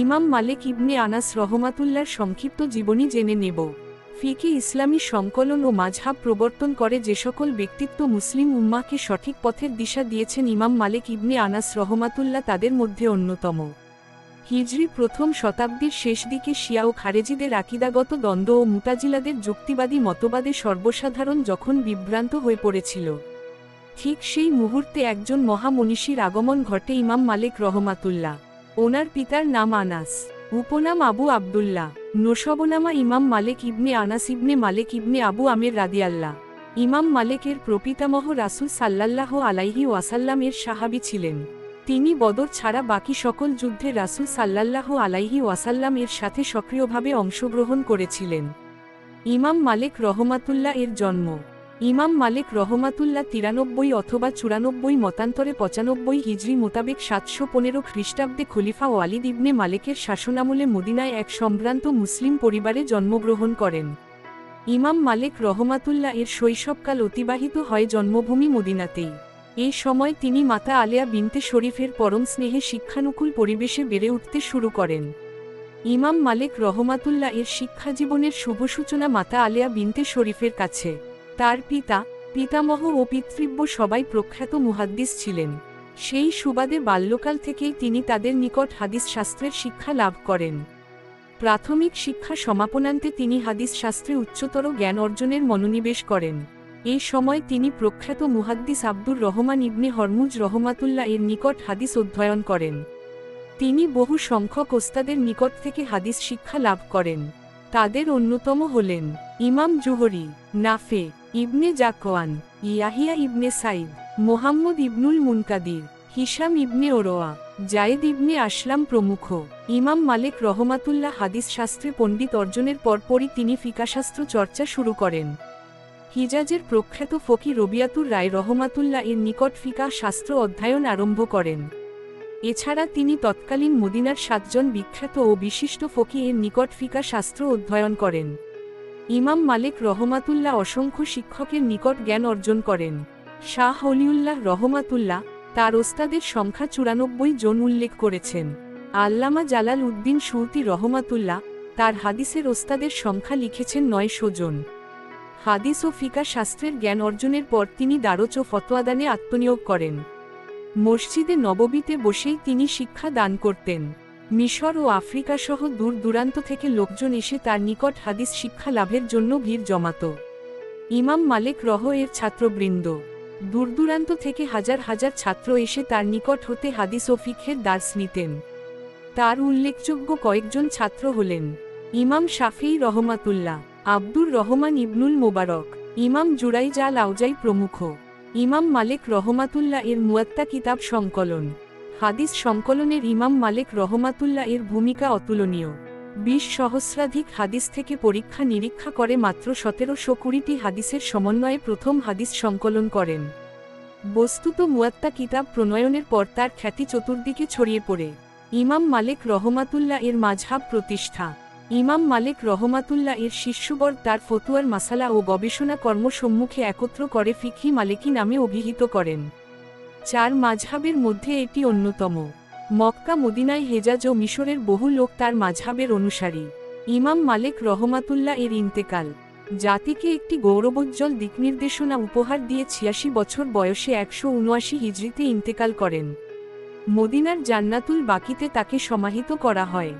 ইমাম মালিক ইবনে আনাস রহমাতুল্লার সংক্ষিপ্ত জীবনী জেনে নেব। ফিকে ইসলামী সংকলন ও মাঝহাব প্রবর্তন করে যে সকল ব্যক্তিত্ব মুসলিম উম্মাকে সঠিক পথের দিশা দিয়েছেন ইমাম মালিক ইবনে আনাস রহমাতুল্লাহ তাদের মধ্যে অন্যতম। হিজরি প্রথম শতাব্দীর শেষ দিকে শিয়া ও খারেজিদের আকিদাগত দ্বন্দ্ব ও মুতাজিলাদের যুক্তিবাদী মতবাদে সর্বসাধারণ যখন বিভ্রান্ত হয়ে পড়েছিল। ঠিক সেই মুহূর্তে একজন মহামনীষীর আগমন ঘটে ইমাম মালিক রহমাতুল্লাহ। ওনার পিতার নাম আনাস। উপনাম আবু আবদুল্লাহ। নসবনামা ইমাম মালিক ইবনে আনাস ইবনে মালিক ইবনে আবু আমির রাদিয়াল্লাহ। ইমাম মালিকের প্রপিতামহ রাসুল সাল্লাল্লাহ আলাইহি ওয়াসাল্লাম এর সাহাবি ছিলেন। তিনি বদর ছাড়া বাকি সকল যুদ্ধে রাসুল সাল্লাল্লাহ আলাইহি ওয়াসাল্লাম এর সাথে সক্রিয়ভাবে অংশগ্রহণ করেছিলেন। ইমাম মালিক রহমাতুল্লাহ এর জন্ম। ইমাম মালিক রহমাতুল্লাহ তিরানব্বই অথবা চুরানব্বই মতান্তরে পঁচানব্বই হিজরি মোতাবেক সাতশো পনেরো খ্রিস্টাব্দে খলিফা ওয়ালিদ ইবনে মালিকের শাসনামলে মদিনায় এক সম্ভ্রান্ত মুসলিম পরিবারে জন্মগ্রহণ করেন। ইমাম মালিক রহমাতুল্লাহ এর শৈশবকাল অতিবাহিত হয় জন্মভূমি মদিনাতেই। এই সময় তিনি মাতা আলিয়া বিনতে শরীফের পরম স্নেহে শিক্ষানুকূল পরিবেশে বেড়ে উঠতে শুরু করেন। ইমাম মালিক রহমাতুল্লাহ এর শিক্ষাজীবনের শুভ সূচনা মাতা আলিয়া বিনতে শরীফের কাছে। তার পিতা, পিতামহ ও পিতৃব্য সবাই প্রখ্যাত মুহাদ্দিস ছিলেন। সেই সুবাদে বাল্যকাল থেকেই তিনি তাদের নিকট হাদিস শাস্ত্রের শিক্ষা লাভ করেন। প্রাথমিক শিক্ষা সমাপনান্তে তিনি হাদিস শাস্ত্রে উচ্চতর জ্ঞান অর্জনের মনোনিবেশ করেন। এই সময় তিনি প্রখ্যাত মুহাদ্দিস আব্দুর রহমান ইবনে হরমুজ রহমাতুল্লাহ এর নিকট হাদিস অধ্যয়ন করেন। তিনি বহু সংখ্যক ওস্তাদের নিকট থেকে হাদিস শিক্ষা লাভ করেন। তাদের অন্যতম হলেন ইমাম Zuhri, Nafe Ibn Zakwan, Yahya Ibn Said, Muhammad Ibnul Munkadir Hisham Ibn Urwa Zaid Ibn Aslam প্রমুখ। ইমাম মালিক রহমাতুল্লাহ হাদিস শাস্ত্রে পণ্ডিত অর্জনের পরপরই তিনি ফিকাশাস্ত্র চর্চা শুরু করেন। হিজাজের প্রখ্যাত ফকি রবিয়াতুর রায় রহমাতুল্লাহ এর নিকট ফিকা শাস্ত্র অধ্যয়ন আরম্ভ করেন। এছাড়া তিনি তৎকালীন মদিনার সাতজন বিখ্যাত ও বিশিষ্ট ফকি এর নিকট ফিকা শাস্ত্র অধ্যয়ন করেন। ইমাম মালিক রহমাতুল্লাহ অসংখ্য শিক্ষকের নিকট জ্ঞান অর্জন করেন। শাহ হলিউল্লাহ রহমাতুল্লাহ তার ওস্তাদের সংখ্যা চুরানব্বই জন উল্লেখ করেছেন। আল্লামা জালাল উদ্দিন সৌতি রহমাতুল্লাহ তার হাদিসের ওস্তাদের সংখ্যা লিখেছেন নয়শো জন। হাদিস ও ফিকা শাস্ত্রের জ্ঞান অর্জনের পর তিনি দারচ ও ফতোয়াদানে আত্মনিয়োগ করেন। মসজিদে নববীতে বসেই তিনি শিক্ষা দান করতেন। মিশর ও আফ্রিকা সহ দূর দূরান্ত থেকে লোকজন এসে তার নিকট হাদিস শিক্ষা লাভের জন্য ভিড় জমাত। ইমাম মালিক রহ এর ছাত্রবৃন্দ। দূরদূরান্ত থেকে হাজার হাজার ছাত্র এসে তার নিকট হতে হাদিস ও ফিক্ষের দার্স নিতেন। তার উল্লেখযোগ্য কয়েকজন ছাত্র হলেন ইমাম শাফিই রহমাতুল্লাহ, আব্দুর রহমান ইবনুল মোবারক, ইমাম জুরাইজা লাউজাই প্রমুখ। ইমাম মালিক রহমাতুল্লাহ এর মুয়াত্তা কিতাব সংকলন। হাদিস সংকলনের ইমাম মালিক রহমাতুল্লাহ এর ভূমিকা অতুলনীয়। বিশ সহস্রাধিক হাদিস থেকে পরীক্ষা নিরীক্ষা করে মাত্র সতেরোশো কুড়িটি হাদিসের সমন্বয়ে প্রথম হাদিস সংকলন করেন। বস্তুত মুয়াত্তা কিতাব প্রণয়নের পর তার খ্যাতি চতুর্দিকে ছড়িয়ে পড়ে। ইমাম মালিক রহমাতুল্লাহ এর মাঝহাব প্রতিষ্ঠা। ইমাম মালিক রহমাতুল্লাহ এর শিষ্যবর তার ফতুয়ার মাসালা ও গবেষণা কর্ম সম্মুখে একত্র করে ফিকহি মালিকি নামে অভিহিত করেন। চার মাঝহাবের মধ্যে এটি অন্যতম। মক্কা, মদিনায় হেজাজ ও মিশরের বহু লোক তার মাঝহাবের অনুসারী। ইমাম মালিক রহমাতুল্লাহ এর ইন্তেকাল। জাতিকে একটি গৌরবোজ্জ্বল দিকনির্দেশনা উপহার দিয়ে ছিয়াশি বছর বয়সে একশো উনআশি হিজড়িতে ইন্তেকাল করেন। মদিনার জান্নাতুল বাকিতে তাকে সমাহিত করা হয়।